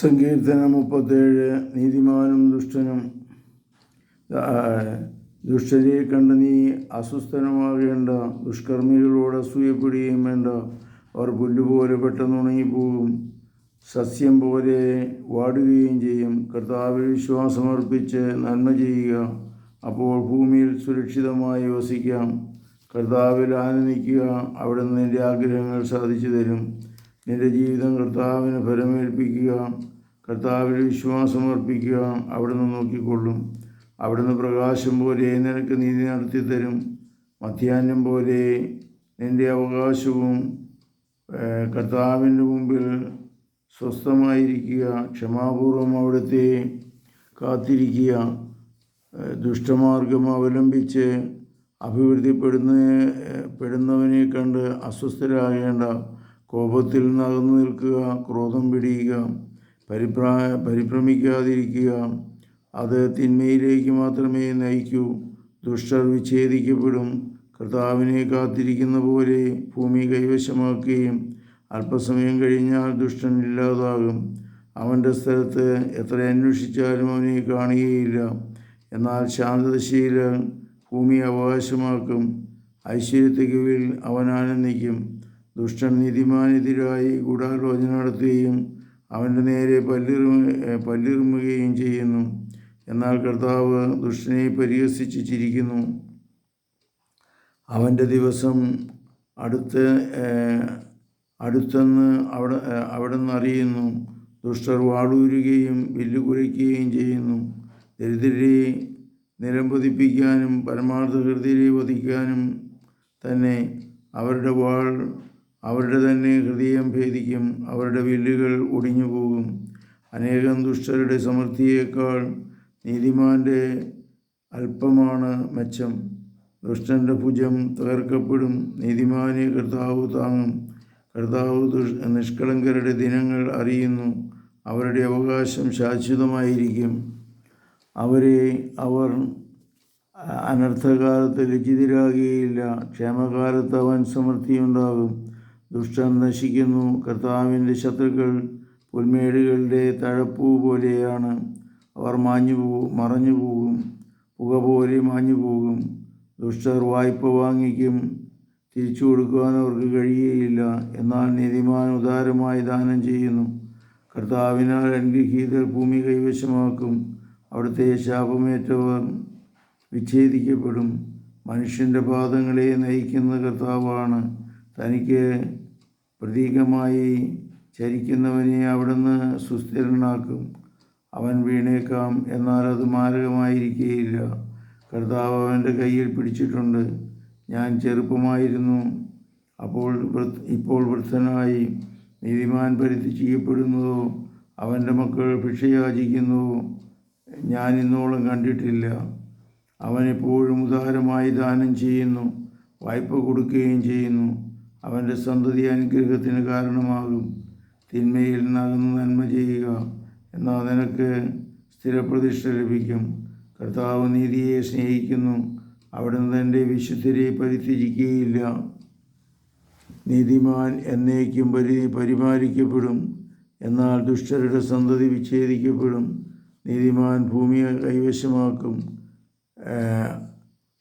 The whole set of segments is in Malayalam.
സങ്കീർത്തനം മുപ്പത്തേഴ് നീതിമാനും ദുഷ്ടനും. ദുഷ്ടരെ കണ്ട് നീ അസ്വസ്ഥനമാകേണ്ട ദുഷ്കർമ്മികളോട് അസൂയപ്പെടുകയും വേണ്ട. അവർ പുല്ലുപോലെ പെട്ടെന്ന് ഉണങ്ങിപ്പോകും. സസ്യം പോലെ വാടുകയും ചെയ്യും. കർത്താവിൽ വിശ്വാസമർപ്പിച്ച് നന്മ ചെയ്യുക. അപ്പോൾ ഭൂമിയിൽ സുരക്ഷിതമായി വസിക്കാം. കർത്താവിൽ ആനന്ദിക്കുക. അവിടുന്ന് നിന്റെ ആഗ്രഹങ്ങൾ സാധിച്ചു തരും. നിന്റെ ജീവിതം കർത്താവിന് ഫലമേൽപ്പിക്കുക കർത്താവിൽ വിശ്വാസമർപ്പിക്കുക അവിടുന്ന് നോക്കിക്കൊള്ളും. അവിടുന്ന് പ്രകാശം പോലെ നിനക്ക് നീതി നടത്തി തരും മധ്യാഹ്നം പോലെ നിന്റെ അവകാശവും കർത്താവിന്റെ മുമ്പിൽ സ്വസ്ഥമായിരിക്കുക. ക്ഷമാപൂർവം അവിടുത്തെ കാത്തിരിക്കുക. ദുഷ്ടമാർഗം അവലംബിച്ച് അഭിവൃദ്ധിപ്പെടുന്ന പെടുന്നവനെ കണ്ട് അസ്വസ്ഥരാകേണ്ട കോപത്തിൽ നകന്നു നിൽക്കുക ക്രോധം പിടിയുക പരിഭ്രാ പരിഭ്രമിക്കാതിരിക്കുക അത് തിന്മയിലേക്ക് മാത്രമേ നയിക്കൂ. ദുഷ്ടർ വിച്ഛേദിക്കപ്പെടും. കർത്താവിനെ കാത്തിരിക്കുന്ന പോലെ ഭൂമി കൈവശമാക്കുകയും അല്പസമയം കഴിഞ്ഞാൽ ദുഷ്ടൻ ഇല്ലാതാകും. അവന്റെ സ്ഥലത്ത് എത്ര അന്വേഷിച്ചാലും അവനെ കാണുകയില്ല. എന്നാൽ ശാന്തദശയിൽ ഭൂമി അവകാശമാക്കും. ഐശ്വര്യത്തികവിൽ അവൻ ആനന്ദിക്കും. ദുഷ്ടൻ നീതിമാനെതിരായി ഗൂഢാലോചന നടത്തുകയും അവന്റെ നേരെ പല്ലിറു പല്ലിറുമുകയും ചെയ്യുന്നു. എന്നാൽ കർത്താവ് ദുഷ്ടനെ പരിഹസിച്ച് ചിരിക്കുന്നു അവന്റെ ദിവസം അടുത്ത് അടുത്തെന്ന് അവിടെ അവിടെ നിന്ന് അറിയുന്നു. ദുഷ്ടർ വാളൂരുകയും വില്ല് കുലയ്ക്കുകയും ചെയ്യുന്നു. ദരിദ്രരെ നിലംപതിപ്പിക്കാനും പരമാർത്ഥ ഹൃദയരെ വധിക്കാനും തന്നെ അവരുടെ വാൾ അവരുടെ തന്നെ ഹൃദയം ഭേദിക്കും അവരുടെ വില്ലുകൾ ഒടിഞ്ഞു പോകും അനേകം ദുഷ്ടരുടെ സമൃദ്ധിയേക്കാൾ നീതിമാന്റെ അല്പമാണ് മെച്ചം. ദുഷ്ടന്റെ ഭുജം തകർക്കപ്പെടും നീതിമാനെ കർത്താവ് താങ്ങും. കർത്താവ് ദുഷ് നിഷ്കളങ്കരുടെ ദിനങ്ങൾ അറിയുന്നു അവരുടെ അവകാശം ശാശ്വതമായിരിക്കും. അവരെ അവർ അനർത്ഥകാലത്ത് ലജ്ജിതരാകുകയില്ല ക്ഷേമകാലത്ത് അവൻ സമൃദ്ധിയുണ്ടാകും. ദുഷ്ടൻ നശിക്കുന്നു. കർത്താവിന്റെ ശത്രുക്കൾ പുൽമേടുകളുടെ തഴപ്പൂ പോലെയാണ്. അവർ മാഞ്ഞു പോകും മറഞ്ഞു പോകും പുക പോലെ മാഞ്ഞു പോകും. ദുഷ്ടർ വായ്പ വാങ്ങിക്കും തിരിച്ചു കൊടുക്കുവാൻ അവർക്ക് കഴിയുകയില്ല. എന്നാൽ നീതിമാൻ ഉദാരമായി ദാനം ചെയ്യുന്നു. കർത്താവിനാൽ അനുഗ്രഹീതർ ഭൂമി കൈവശമാക്കും. അവിടുത്തെ ശാപമേറ്റവർ വിച്ഛേദിക്കപ്പെടും. മനുഷ്യന്റെ പാദങ്ങളെ നയിക്കുന്ന കർത്താവാണ്. തനിക്ക് പ്രതീകമായി ചരിക്കുന്നവനെ അവിടുന്ന് സുസ്ഥിരനാക്കും. അവൻ വീണേക്കാം എന്നാൽ അത് മാരകമായിരിക്കുകയില്ല കർത്താവ് അവന്റെ കയ്യിൽ പിടിച്ചിട്ടുണ്ട്. ഞാൻ ചെറുപ്പമായിരുന്നു. അപ്പോൾ ഇപ്പോൾ വൃദ്ധനായി. നീതിമാൻ പരിധി ചെയ്യപ്പെടുന്നതോ അവന്റെ മക്കൾ ഭിക്ഷയാചിക്കുന്നുവോ ഞാൻ ഇന്നോളം കണ്ടിട്ടില്ല. അവനെപ്പോഴും ഉദാരമായി ദാനം ചെയ്യുന്നു. വായ്പ കൊടുക്കുകയും ചെയ്യുന്നു. അവന്റെ സന്തതി അനുഗ്രഹത്തിന് കാരണമാകും. തിന്മയിൽ നകന്ന് നന്മ ചെയ്യുക എന്നാൽ നിനക്ക് സ്ഥിരപ്രതിഷ്ഠ ലഭിക്കും. കർത്താവ് നീതിയെ സ്നേഹിക്കുന്നു. അവിടുന്ന് തന്റെ വിശുദ്ധരെ പരിത്യജിക്കുകയില്ല. നീതിമാൻ എന്നേക്കും പരി പരിപാലിക്കപ്പെടും. എന്നാൽ ദുഷ്ടരുടെ സന്തതി വിച്ഛേദിക്കപ്പെടും. നീതിമാൻ ഭൂമിയെ കൈവശമാക്കും.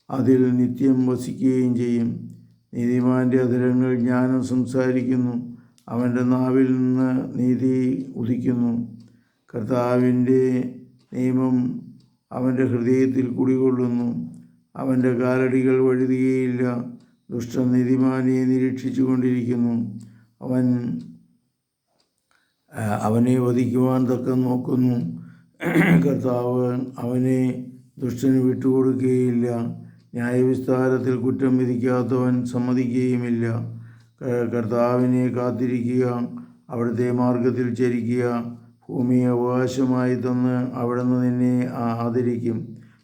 അതിൽ നിത്യം വസിക്കുകയും ചെയ്യും. നീതിമാന്റെ അധരങ്ങൾ ജ്ഞാനം സംസാരിക്കുന്നു. അവന്റെ നാവിൽ നിന്ന് നീതി ഉദിക്കുന്നു. കർത്താവിന്റെ നിയമം അവന്റെ ഹൃദയത്തിൽ കുടികൊള്ളുന്നു. അവന്റെ കാലടികൾ വഴുതുകയില്ല ദുഷ്ട നീതിമാനെ നിരീക്ഷിച്ചു കൊണ്ടിരിക്കുന്നു അവൻ അവനെ വധിക്കുവാൻ തക്ക നോക്കുന്നു. കർത്താവ് അവനെ ദുഷ്ടന് വിട്ടുകൊടുക്കുകയില്ല. ന്യായവിസ്താരത്തിൽ കുറ്റം വിധിക്കാത്തവൻ സമ്മതിക്കുകയുമില്ല. കർത്താവിനെ കാത്തിരിക്കുക അവിടുത്തെ മാർഗത്തിൽ ചരിക്കുക ഭൂമി അവകാശമായി തന്ന് അവിടുന്ന് നിന്നെ ആദരിക്കും.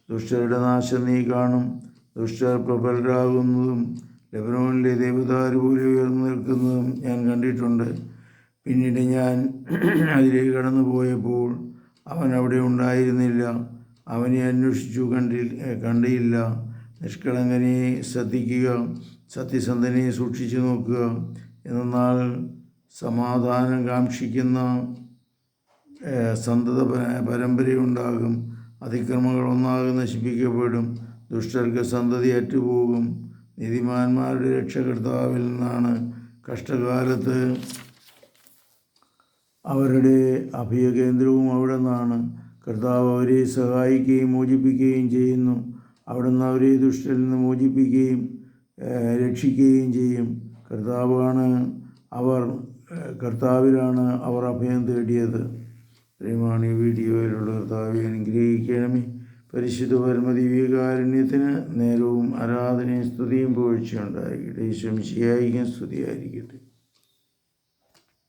ദുഷ്ടരുടെ നാശം നീ കാണും. ദുഷ്ടർ പ്രബലരാകുന്നതും ലബനോണിലെ ദേവതാരു പോലെ ഉയർന്നു നിൽക്കുന്നതും ഞാൻ കണ്ടിട്ടുണ്ട്. പിന്നീട് ഞാൻ അതിലേക്ക് കടന്നു പോയപ്പോൾ അവൻ അവിടെ ഉണ്ടായിരുന്നില്ല. അവനെ അന്വേഷിച്ചു കണ്ടി കണ്ടില്ല. നിഷ്കളങ്കനെ ശ്രദ്ധിക്കുക സത്യസന്ധനെ സൂക്ഷിച്ചു നോക്കുക എന്നാൽ സമാധാനം കാക്ഷിക്കുന്ന സന്തത പരമ്പരയുണ്ടാകും. അതിക്രമങ്ങൾ ഒന്നാകെ നശിപ്പിക്കപ്പെടും. ദുഷ്ടർക്ക് സന്തതി അറ്റുപോകും നീതിമാന്മാരുടെ രക്ഷകർത്താവിൽ നിന്നാണ് കഷ്ടകാലത്ത് അവരുടെ അഭയകേന്ദ്രവും അവിടെ നിന്നാണ്. കർത്താവ് അവരെ സഹായിക്കുകയും മോചിപ്പിക്കുകയും ചെയ്യുന്നു. അവിടുന്ന് അവരെ ദുഷ്ടരിൽ നിന്ന് മോചിപ്പിക്കുകയും രക്ഷിക്കുകയും ചെയ്യും. കർത്താവാണ് അവർ കർത്താവിലാണ് അവർ അഭയം തേടിയത്. പ്രേമാണി വീഡിയോയിലുള്ള കർത്താവെ അനുഗ്രഹിക്കണമേ. പരിശുദ്ധ പരമദിവ്യകാരുണ്യത്തിന് നേരവും ആരാധനയും സ്തുതിയും പോഴ്ചയുണ്ടായിരിക്കട്ടെ ഈശ്വം ശിയായിരിക്കും സ്തുതിയായിരിക്കട്ടെ.